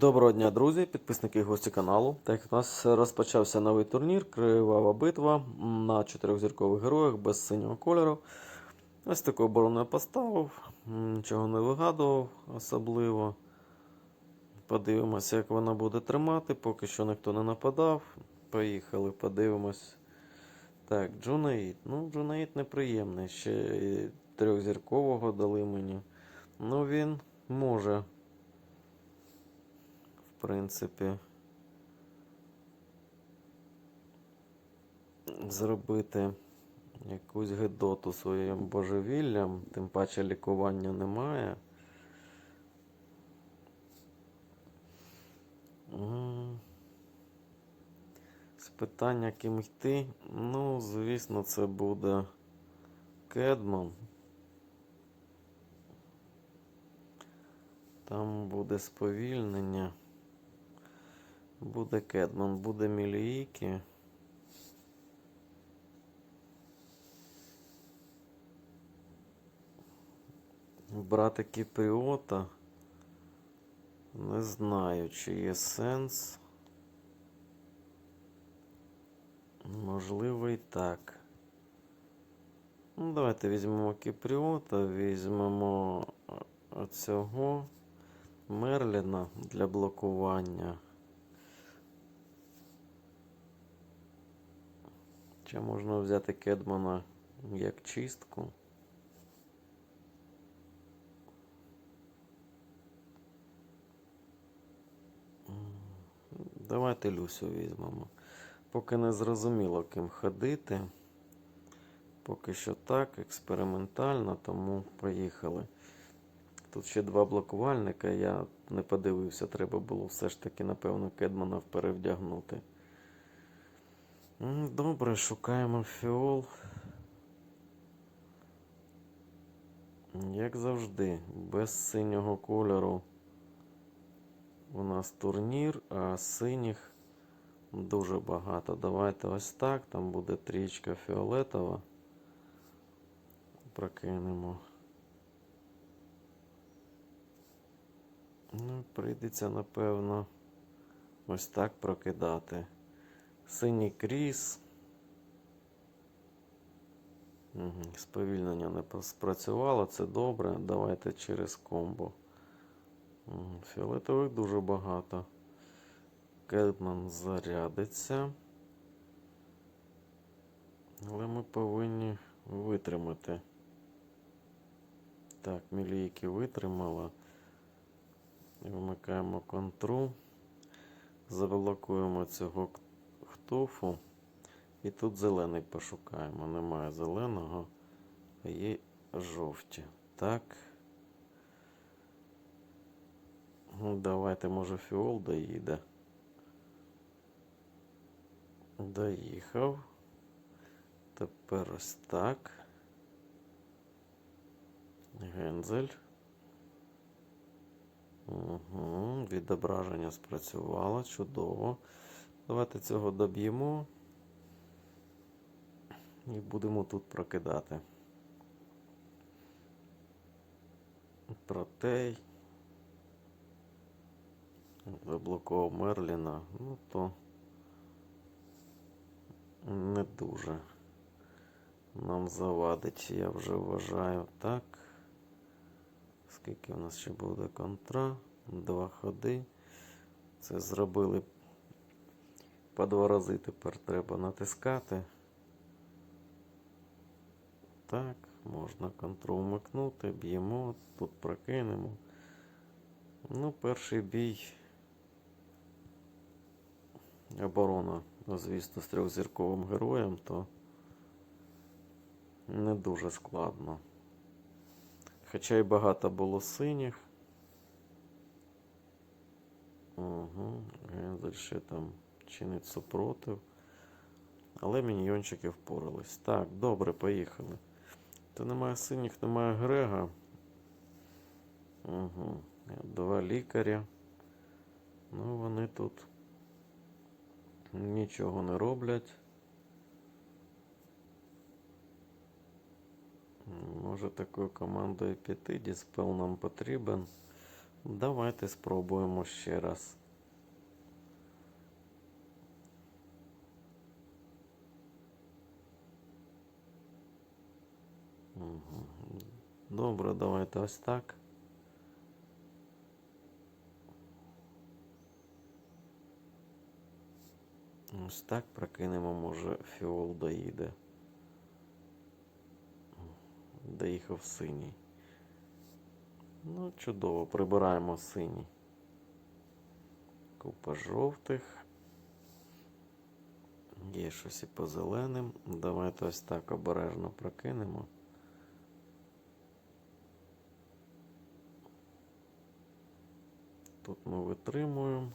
Доброго дня, друзі, підписники і гості каналу. Так у нас розпочався новий турнір, кривава битва на чотирьохзіркових героях без синього кольору. Ось таку оборону я поставив, нічого не вигадував особливо. Подивимося, як вона буде тримати. Поки що ніхто не нападав. Поїхали, подивимось. Так, Джунаїд. Ну, Джунаїд неприємний. Ще трьохзіркового дали мені. Ну, він може принципі, зробити якусь гидоту своїм божевіллям, тим паче лікування немає. З питання ким йти. Ну, звісно, це буде Кедман. Там буде сповільнення. Буде Кедман, буде Міліїки. Брати Кіпріота. Не знаю, чи є сенс. Можливо і так. Ну, давайте візьмемо Кіпріота, візьмемо е, оцього Мерліна для блокування. Чи можна взяти Кедмана як чистку? Давайте Люсю візьмемо. Поки не зрозуміло, ким ходити. Поки що так, експериментально, тому поїхали. Тут ще два блокувальника, я не подивився, треба було все ж таки, напевно, Кедмана перевдягнути. Добре, шукаємо фіол. Як завжди, без синього кольору у нас турнір, а синіх дуже багато. Давайте ось так. Там буде трічка фіолетова. Прокинемо. Ну, прийдеться, напевно, ось так прокидати. Синій кріс. Угу. Сповільнення не спрацювало, це добре. Давайте через комбо. Угу. Фіолетових дуже багато. Кетман зарядиться. Але ми повинні витримати. Так, мілійки витримала. Вмикаємо контру. Заблокуємо цього хтофу. І тут зелений пошукаємо. Немає зеленого, є жовті. Так. Ну, давайте, може, фіол доїде. Доїхав. Тепер ось так. Гензель. Угу. Відображення спрацювало. Чудово. Давайте цього доб'ємо. І будемо тут прокидати. Протей. Заблокував Мерліна. Ну то не дуже нам завадить, я вже вважаю так. Скільки у нас ще буде контра? Два ходи. Це зробили по два рази тепер треба натискати. Так, можна контру вмикнути, б'ємо, тут прокинемо. Ну, перший бій. Оборона, звісно, з трьохзірковим героєм, то не дуже складно. Хоча й багато було синіх. Угу. Гензель ще там чинить супротив. Але міньйончики впорались. Так, добре, поїхали. То немає синіх, немає Грега. Угу. Два лікаря. Ну, вони тут нічого не роблять. Може такою командою піти, Діспел нам потрібен. Давайте спробуємо ще раз. Добре, давайте ось так. Ось так прокинемо, може, фіол доїде. Доїхав синій. Ну, чудово, прибираємо синій. Купа жовтих. Є щось і по зеленим. Давайте ось так обережно прокинемо. Тут ми витримуємо.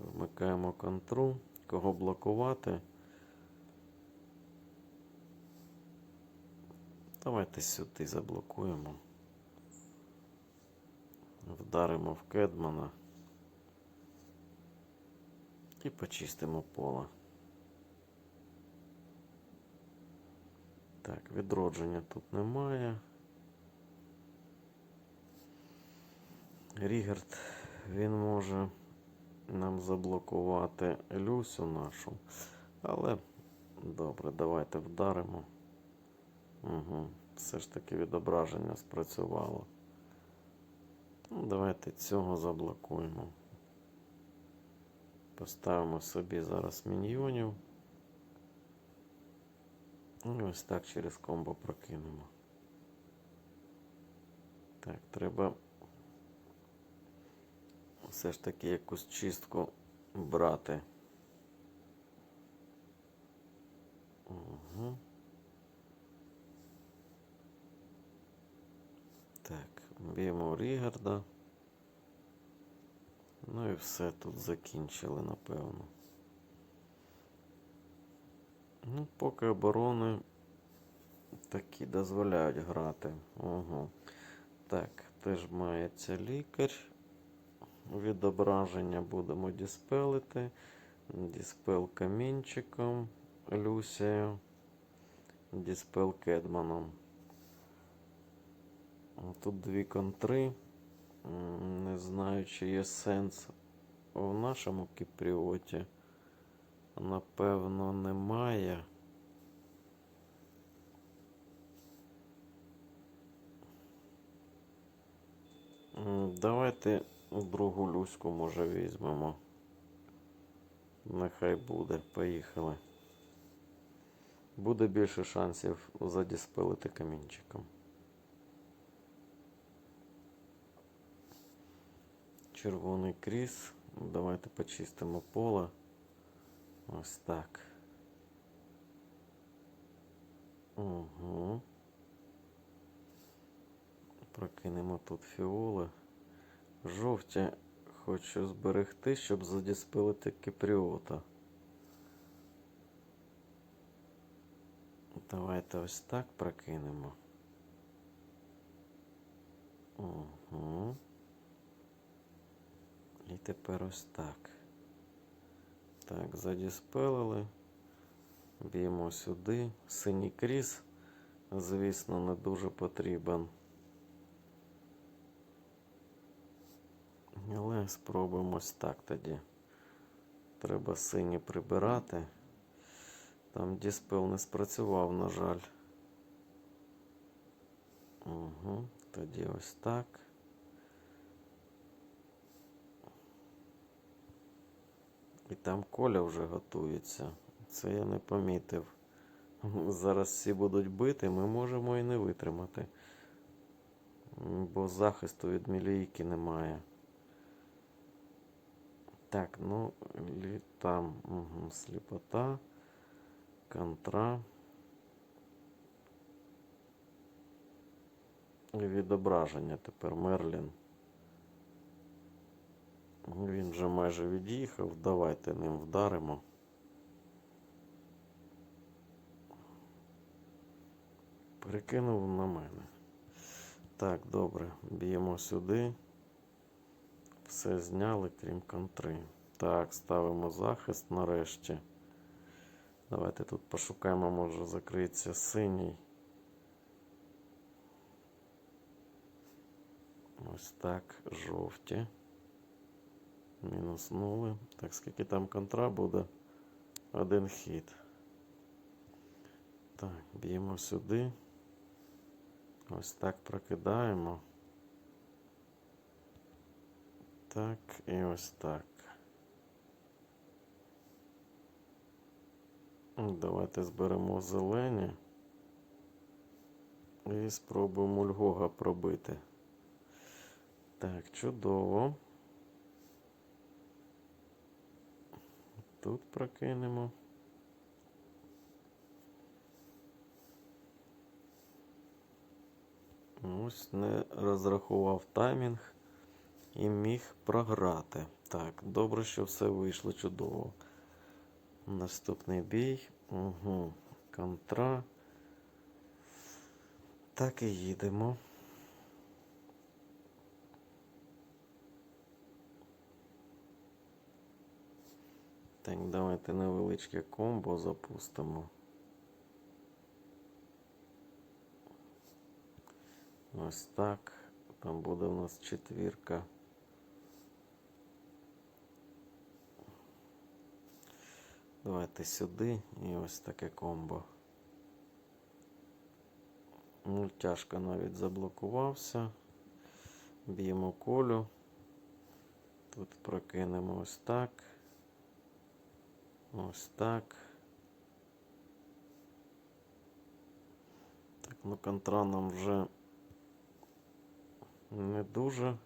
Вмикаємо контру. Кого блокувати? Давайте сюди заблокуємо. Вдаримо в Кедмана. І почистимо поле. Так, відродження тут немає. Рігард, він може нам заблокувати Люсю нашу. Але добре, давайте вдаримо. Угу. Все ж таки відображення спрацювало. Ну, давайте цього заблокуємо. Поставимо собі зараз міньйонів. І ось так через комбо прокинемо. Так, треба все ж таки якусь чистку брати. Угу. Так, б'ємо Рігарда. Ну і все тут закінчили, напевно. Ну, поки оборони такі дозволяють грати. Угу. Так, теж мається лікар. Відображення будемо діспелити. Діспел камінчиком Люсією. Діспел Кедманом. Тут дві контри. Не знаю, чи є сенс в нашому кіпріоті. Напевно, немає. Давайте другу люську, може, візьмемо. Нехай буде. Поїхали. Буде більше шансів задіспелити камінчиком. Червоний кріс. Давайте почистимо поле. Ось так. Угу. Прокинемо тут фіоли. Жовті хочу зберегти, щоб задіспелити кипріота. Давайте ось так прокинемо. Угу. І тепер ось так. Так, задіспелили. Б'ємо сюди. Синій кріс, звісно, не дуже потрібен. Але спробуємо ось так тоді. Треба сині прибирати. Там діспел не спрацював, на жаль. Угу. Тоді ось так. І там коля вже готується. Це я не помітив. Зараз всі будуть бити, ми можемо і не витримати. Бо захисту від мілійки немає. Так, ну, лі- там угу, сліпота, контра. Відображення тепер Мерлін. Він вже майже від'їхав. Давайте ним вдаримо. Перекинув на мене. Так, добре. Б'ємо сюди. Все зняли, крім контри. Так, ставимо захист нарешті. Давайте тут пошукаємо, може закриється синій. Ось так, жовті. Мінуснули. Так, скільки там контра буде? Один хід. Так, б'ємо сюди. Ось так прокидаємо. Так, і ось так. Давайте зберемо зелені. І спробуємо Льгога пробити. Так, чудово. Тут прокинемо. Ось не розрахував таймінг і міг програти. Так, добре, що все вийшло чудово. Наступний бій. Угу. Контра. Так і їдемо. Так, давайте невеличке комбо запустимо. Ось так. Там буде у нас четвірка. Давайте сюди і ось таке комбо. Ну, тяжко навіть заблокувався. Б'ємо колю. Тут прокинемо ось так. Ось так. Так, ну контра нам вже не дуже.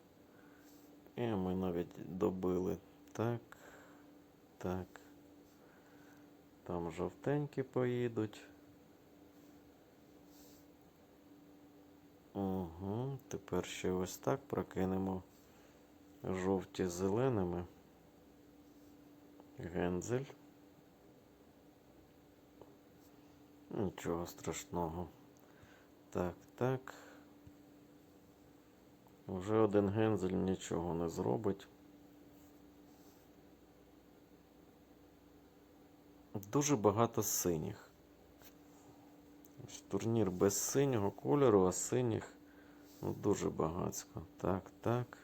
І ми навіть добили. Так, так. Там жовтенькі поїдуть. Угу, тепер ще ось так прокинемо жовті з зеленими. Гензель. Нічого страшного. Так, так. Вже один гензель нічого не зробить. Дуже багато синіх. Турнір без синього кольору, а синіх ну, дуже багатсько. Так, так.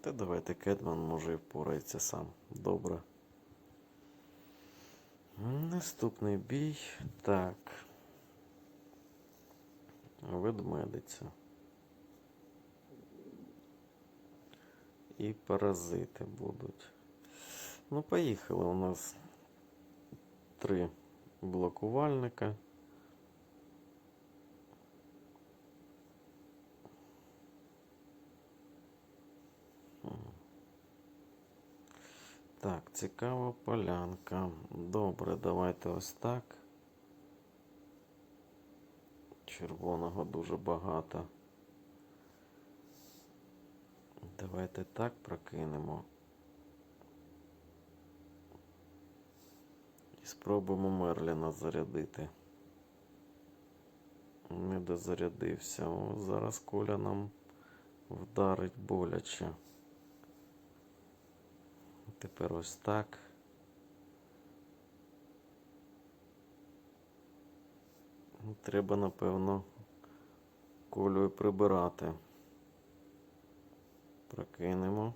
Та давайте Кедман може і впорається сам. Добре. Наступний бій. Так. Ведмедиця. І паразити будуть. Ну, поїхали. У нас три блокувальника. Так, цікава полянка. Добре, давайте ось так. Червоного дуже багато. Давайте так прокинемо. І спробуємо Мерліна зарядити. Не дозарядився. О, зараз Коля нам вдарить боляче. Тепер ось так. Треба, напевно, колію прибирати. Прокинемо.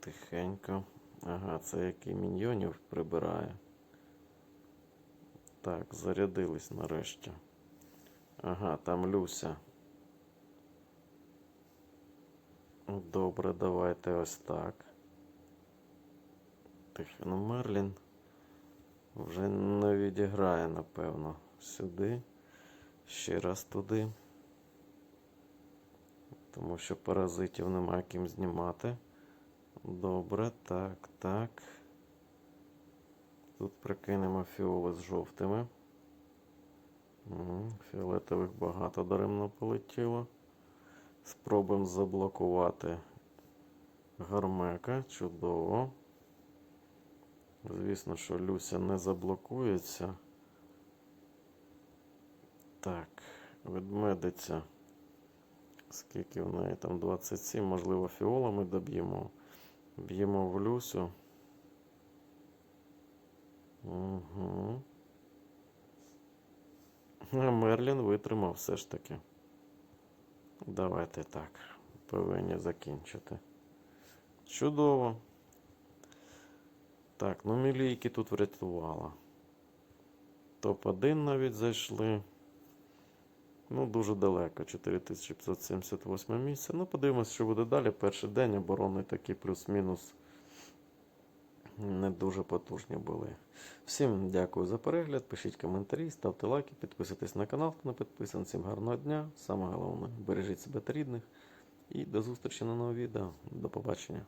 Тихенько. Ага, це який міньйонів прибирає. Так, зарядились нарешті. Ага, там Люся. Добре, давайте ось так. Тихо, Мерлін вже не відіграє, напевно. Сюди. Ще раз туди. Тому що паразитів немає ким знімати. Добре, так, так. Тут прикинемо фіоли з жовтими. Фіолетових багато даремно полетіло. Спробуємо заблокувати гармека. Чудово. Звісно, що Люся не заблокується. Так, ведмедиця. Скільки в неї там 27, можливо, фіолами доб'ємо. Б'ємо в Люсю. Угу. А Мерлін витримав все ж таки. Давайте так. Повинні закінчити. Чудово. Так, ну мілійки тут врятувала. Топ-1 навіть зайшли. Ну, дуже далеко. 4578 місце. Ну, подивимось, що буде далі. Перший день оборони такі плюс-мінус не дуже потужні були. Всім дякую за перегляд. Пишіть коментарі, ставте лайки, підписуйтесь на канал, хто не підписаний. Всім гарного дня. Саме головне, бережіть себе та рідних. І до зустрічі на новому відео. До побачення.